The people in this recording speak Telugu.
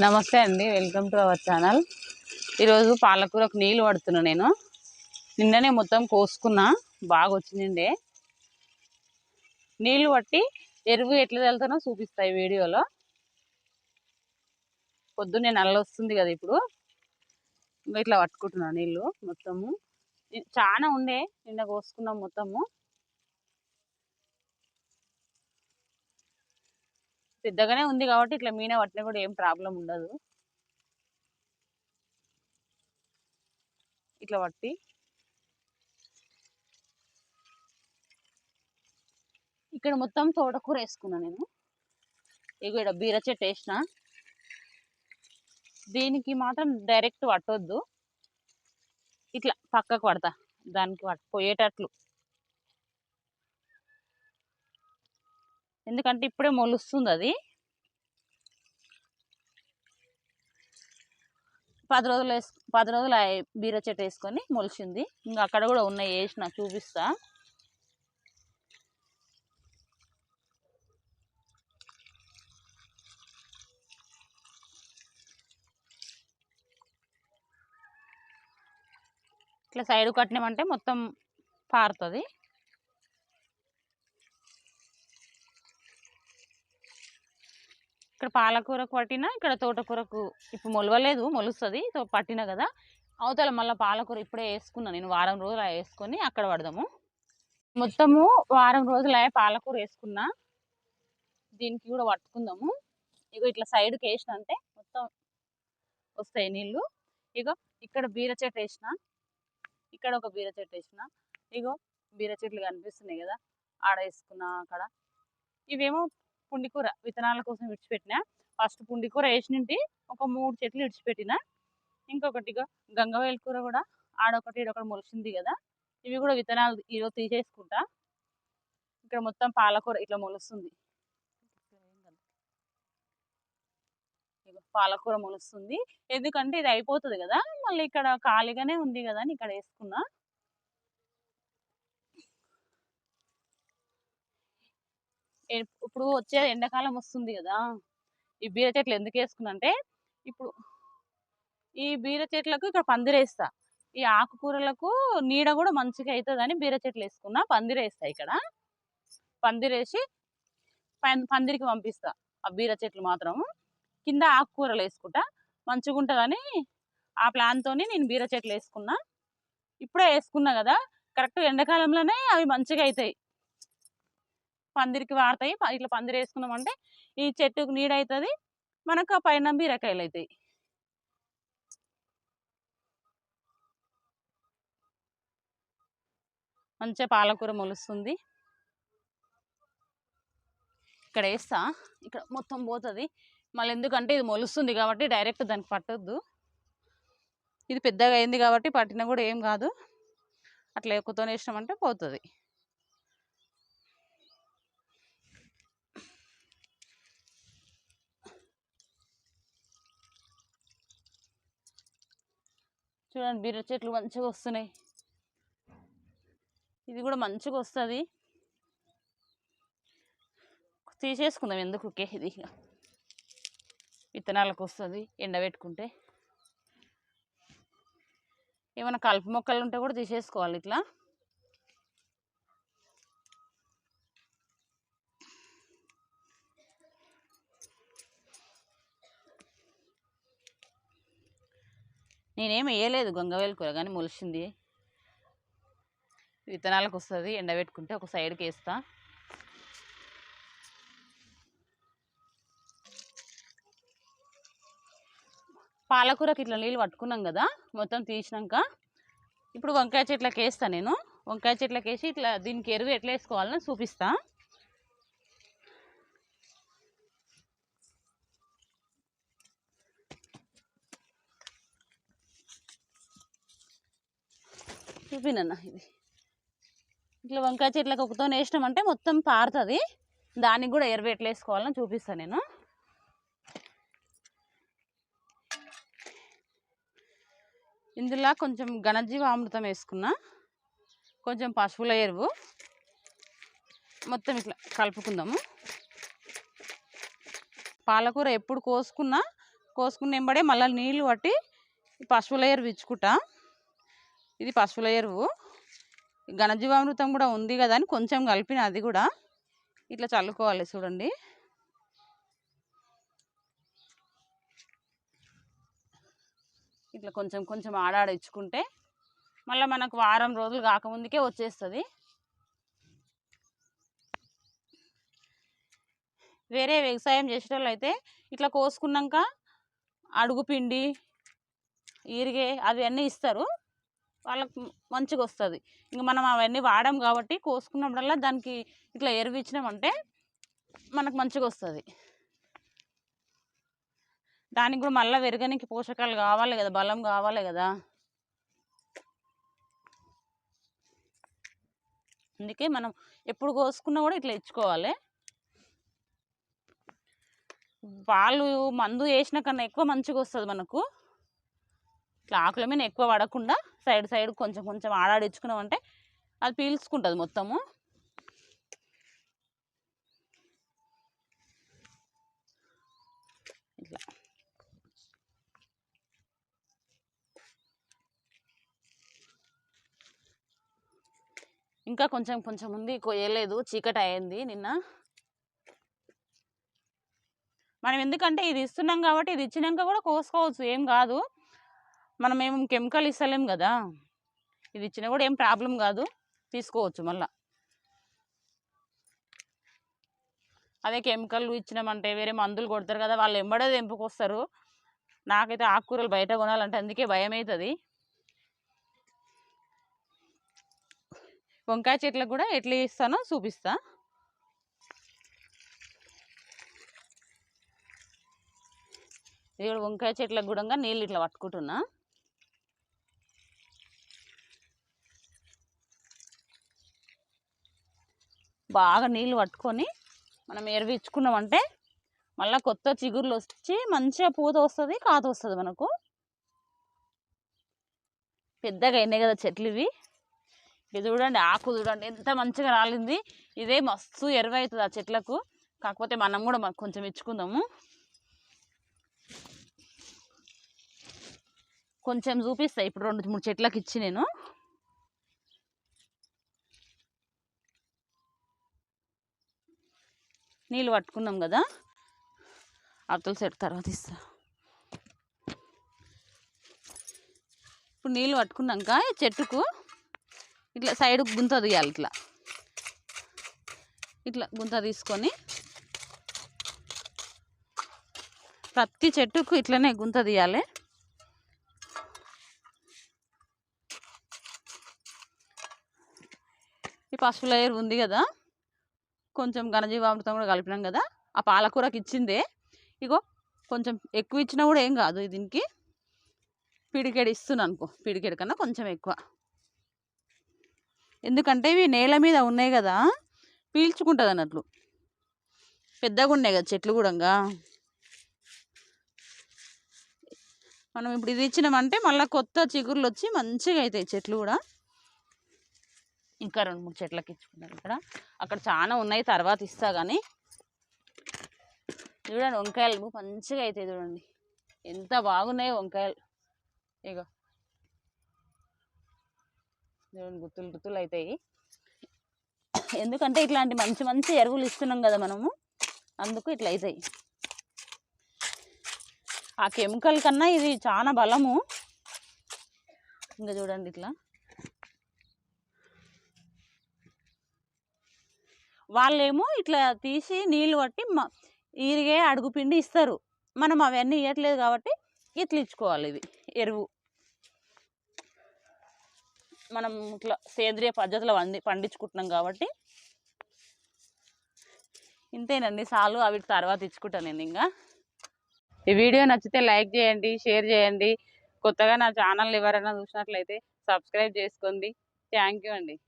నమస్తే అండి వెల్కమ్ టు అవర్ ఛానల్. ఈరోజు పాలకూరకు నీళ్ళు పడుతున్నా నేను. నిన్ననే మొత్తం కోసుకున్నా బాగా వచ్చిండే నీళ్ళు పట్టి ఎరువు ఎట్లా వెళ్తానో చూపిస్తాయి వీడియోలో. పొద్దున్నే నల్ల వస్తుంది కదా ఇప్పుడు. ఇట్లా పట్టుకుంటున్నా నీళ్ళు మొత్తము. చాలా ఉండే నిన్న కోసుకున్నాం మొత్తము. పెద్దగానే ఉంది కాబట్టి ఇట్లా మీన పట్టినా కూడా ఏం ప్రాబ్లం ఉండదు. ఇట్లా పట్టి. ఇక్కడ మొత్తం తోటకూర వేసుకున్నా నేను. ఇగో ఇక్కడ బీర చెట్టు వేసిన. దీనికి మాత్రం డైరెక్ట్ పట్టొద్దు. ఇట్లా పక్కకు పడతా. దానికి పట్ పోయేటట్లు. ఎందుకంటే ఇప్పుడే మొలుస్తుంది అది. పది రోజులు వేసు పది రోజులు బీర చెట్టు వేసుకొని మొలిచింది. ఇంకా అక్కడ కూడా ఉన్నాయి వేసిన చూపిస్తా. ఇట్లా సైడ్ కట్టినామంటే మొత్తం పారుతుంది. ఇక్కడ పాలకూరకు పట్టిన ఇక్కడ తోటకూరకు ఇప్పుడు మొలవలేదు మొలుస్తుంది పట్టిన కదా. అవతల మళ్ళీ పాలకూర ఇప్పుడే వేసుకున్నాను నేను వారం రోజులు వేసుకొని అక్కడ పడదాము. మొత్తము వారం రోజులు పాలకూర వేసుకున్నా. దీనికి కూడా పట్టుకుందాము. ఇగో ఇట్లా సైడ్కి వేసిన అంటే మొత్తం వస్తాయి నీళ్ళు. ఇగో ఇక్కడ బీర చెట్టు వేసిన ఇక్కడ ఒక బీర చెట్టు వేసిన ఇగో బీర చెట్లు కనిపిస్తున్నాయి కదా ఆడ వేసుకున్నా అక్కడ. ఇవేమో పుండికూర విత్తనాల కోసం విడిచిపెట్టిన ఫస్ట్ పుండికూర వేసినింటి ఒక మూడు చెట్లు విడిచిపెట్టిన ఇంకొకటి గంగవేల కూర కూడా ఆడొకటి ఇడొకటి మొలిచింది కదా ఇవి కూడా విత్తనాలు ఈరోజు తీసేసుకుంటా. ఇక్కడ మొత్తం పాలకూర ఇట్లా మొలుస్తుంది. పాలకూర మొలుస్తుంది. ఎందుకంటే ఇది అయిపోతుంది కదా మళ్ళీ ఇక్కడ ఖాళీగానే ఉంది కదా అని ఇక్కడ వేసుకున్నా. ఇప్పుడు వచ్చే ఎండాకాలం వస్తుంది కదా ఈ బీర చెట్లు ఎందుకు వేసుకున్నంటే ఇప్పుడు ఈ బీర చెట్లకు ఇక్కడ పందిరేస్తా ఈ ఆకుకూరలకు నీడ కూడా మంచిగా అవుతుందని బీర చెట్లు వేసుకున్నా పందిరేస్తా ఇక్కడ. పందిరేసి పం- పందిరికి పంపిస్తా ఆ బీర చెట్లు మాత్రం కింద ఆకుకూరలు వేసుకుంటా మంచిగా ఉంటుందని ఆ ప్లాన్తో నేను బీర చెట్లు వేసుకున్నా. ఇప్పుడే వేసుకున్నా కదా కరెక్ట్ ఎండాకాలంలోనే అవి మంచిగా అవుతాయి పందిరికి వాడతాయి. ఇట్లా పందిరి వేసుకున్నామంటే ఈ చెట్టుకు నీడ అవుతుంది మనకు ఆ పైన బీరకాయలు అవుతాయి మంచిగా పాలకూర మొలుస్తుంది. ఇక్కడ వేస్తా. ఇక్కడ మొత్తం పోతుంది. మళ్ళీ ఎందుకంటే ఇది మొలుస్తుంది కాబట్టి డైరెక్ట్ దానికి పట్టొద్దు. ఇది పెద్దగా అయింది కాబట్టి పట్టినా కూడా ఏం కాదు. అట్లా ఎక్కువతో వేసినామంటే పోతుంది. చూడండి బీర చెట్లు మంచిగా వస్తున్నాయి. ఇది కూడా మంచిగా వస్తుంది. తీసేసుకుందాం ఎందుకు ఓకే ఇది విత్తనాలకు వస్తుంది ఎండబెట్టుకుంటే ఏమైనా కలుపు మొక్కలు ఉంటే కూడా తీసేసుకోవాలి ఇట్లా. నేనేం వేయలేదు గొంగవేలు కూర కానీ మొలిచింది విత్తనాలకు వస్తుంది ఎండబెట్టుకుంటే ఒక సైడ్కి వేస్తా. పాలకూరకి ఇట్లా నీళ్ళు పట్టుకున్నాం కదా మొత్తం తీసినాక. ఇప్పుడు వంకాయ చెట్లకి వేస్తా నేను. వంకాయ చెట్లకి వేసి ఇట్లా దీనికి ఎరువు ఎట్లా వేసుకోవాలని చూపిస్తాను చూపినన్నా ఇది? ఇట్లా వంకాయ చెట్లకు ఒకతో వేసినామంటే మొత్తం పారుతుంది. దానికి కూడా ఎరువు ఎట్లా వేసుకోవాలని చూపిస్తాను నేను. ఇందులో కొంచెం ఘనజీవామృతం వేసుకున్నా. కొంచెం పశువుల ఎరువు. మొత్తం ఇట్లా కలుపుకుందాము. పాలకూర ఎప్పుడు కోసుకున్నా కోసుకున్న వెంబడే మళ్ళీ నీళ్ళు పట్టి పశువుల ఎరువు ఇచ్చుకుంటా. ఇది పశువుల ఎరువు ఘనజీవామృతం కూడా ఉంది కదా అని కొంచెం కలిపిన అది కూడా. ఇట్లా చల్లుకోవాలి చూడండి. ఇట్లా కొంచెం కొంచెం ఆడాడ ఇచ్చుకుంటే మళ్ళీ మనకు వారం రోజులు కాకముందుకే వచ్చేస్తుంది. వేరే వ్యవసాయం చేసేటోళ్ళు అయితే ఇట్లా కోసుకున్నాక అడుగు పిండి ఈరిగే అవి అన్నీ ఇస్తారు. వాళ్ళకు మంచిగా వస్తుంది ఇంక మనం అవన్నీ వాడాం కాబట్టి కోసుకున్నప్పుడల్లా దానికి ఇట్లా ఎరువు ఇచ్చినామంటే మనకు మంచిగా వస్తుంది దానికి కూడా మళ్ళీ పెరగనికి పోషకాలు కావాలి కదా బలం కావాలి కదా. అందుకే మనం ఎప్పుడు కోసుకున్నా కూడా ఇట్లా ఇచ్చుకోవాలి. వాళ్ళు మందు వేసిన కన్నా ఎక్కువ మంచిగా వస్తుంది మనకు. ఇట్లా ఆకుల మీద ఎక్కువ పడకుండా సైడ్ సైడ్ కొంచెం కొంచెం ఆడాడిచ్చుకున్నామంటే అది పీల్చుకుంటుంది మొత్తము. ఇట్లా. ఇంకా కొంచెం కొంచెం ఉంది కొయ్యలేదు చీకటి అయింది నిన్న. మనం ఎందుకంటే ఇది ఇస్తున్నాం కాబట్టి ఇది ఇచ్చినాక కూడా కోసుకోవచ్చు ఏం కాదు. మనం ఏం కెమికల్ ఇస్తలేం కదా! ఇది ఇచ్చినా కూడా ఏం ప్రాబ్లం కాదు. తీసుకోవచ్చు మళ్ళా. అదే కెమికల్ ఇచ్చినామంటే వేరే మందులు కొడతారు కదా! వాళ్ళు ఎంబడే తెంపుకొస్తారు. నాకైతే ఆకుకూరలు బయట కొనాలంటే అందుకే భయం అవుతుంది వంకాయ చెట్లకు కూడా ఎట్లా ఇస్తానో చూపిస్తా. ఇది కూడా వంకాయ చెట్లకు కూడా నీళ్ళు ఇట్లా పట్టుకుంటున్నా. బాగా నీళ్ళు పట్టుకొని మనం ఎరవిచ్చుకున్నామంటే మళ్ళీ కొత్త చిగుర్లు వచ్చి మంచిగా పూత వస్తుంది కాత వస్తుంది మనకు. పెద్దగా అయినాయి కదా చెట్లు ఇవి. ఇది చూడండి ఆకు చూడండి ఎంత మంచిగా రాలింది. ఇదే మస్తు ఎరువు అవుతుంది ఆ చెట్లకు. కాకపోతే మనం కూడా కొంచెం ఇచ్చుకుందాము. కొంచెం చూపిస్తాయి ఇప్పుడు రెండు మూడు చెట్లకు ఇచ్చి నేను. నీళ్ళు పట్టుకున్నాం కదా అవతల సైడ్ తర్వాత ఇస్తా. ఇప్పుడు నీళ్ళు పట్టుకున్నాక ఈ చెట్టుకు ఇట్లా సైడ్ గుంత తీయాలి ఇట్లా. ఇట్లా గుంత తీసుకొని ప్రతి చెట్టుకు ఇట్లనే గుంత తీయాలి. ఈ పసుపు లేయర్ ఉంది కదా కొంచెం ఘనజీవామృతం కూడా కలిపినాం కదా ఆ పాలకూరకి ఇచ్చిందే. ఇగో కొంచెం ఎక్కువ ఇచ్చినా కూడా ఏం కాదు దీనికి. పిడికెడు ఇస్తున్నాను అనుకో పిడికెడు కన్నా కొంచెం ఎక్కువ. ఎందుకంటే ఇవి నేల మీద ఉన్నాయి కదా పీల్చుకుంటుంది అన్నట్లు. పెద్దగా ఉన్నాయి కదా చెట్లు కూడా మనం ఇప్పుడు ఇది ఇచ్చినామంటే మళ్ళీ కొత్త చిగుర్లు వచ్చి మంచిగా అవుతాయి చెట్లు కూడా. ఇంకా రెండు మూడు చెట్లకి ఇచ్చుకున్నాను ఇక్కడ. అక్కడ చాలా ఉన్నాయి తర్వాత ఇస్తా కానీ చూడండి వంకాయలు మంచిగా అవుతాయి చూడండి. ఎంత బాగున్నాయో వంకాయలు. ఇగో. చూడండి గుత్తులు గుత్తులు అవుతాయి ఎందుకంటే ఇట్లాంటి మంచి మంచి ఎరువులు ఇస్తున్నాం కదా మనము అందుకు ఇట్లా అవుతాయి ఆ కెమికల్ కన్నా ఇది చాలా బలము. ఇంకా చూడండి ఇట్లా. వాళ్ళేమో ఇట్లా తీసి నీళ్ళు కొట్టి మ- అడుగు పిండి ఇస్తారు. మనం అవన్నీ ఇవ్వట్లేదు కాబట్టి ఇట్లా ఇచ్చుకోవాలి ఇది ఎరువు. మనం ఇట్లా సేంద్రియ పద్ధతిలో వండి పండించుకుంటున్నాం కాబట్టి. ఇంతేనండి చాలు అవి తర్వాత ఇచ్చుకుంటాను నేను ఇంకా. ఈ వీడియో నచ్చితే లైక్ చేయండి షేర్ చేయండి. కొత్తగా నా ఛానల్ ఎవరైనా చూసినట్లయితే సబ్స్క్రైబ్ చేసుకోండి. థ్యాంక్ యూ అండి.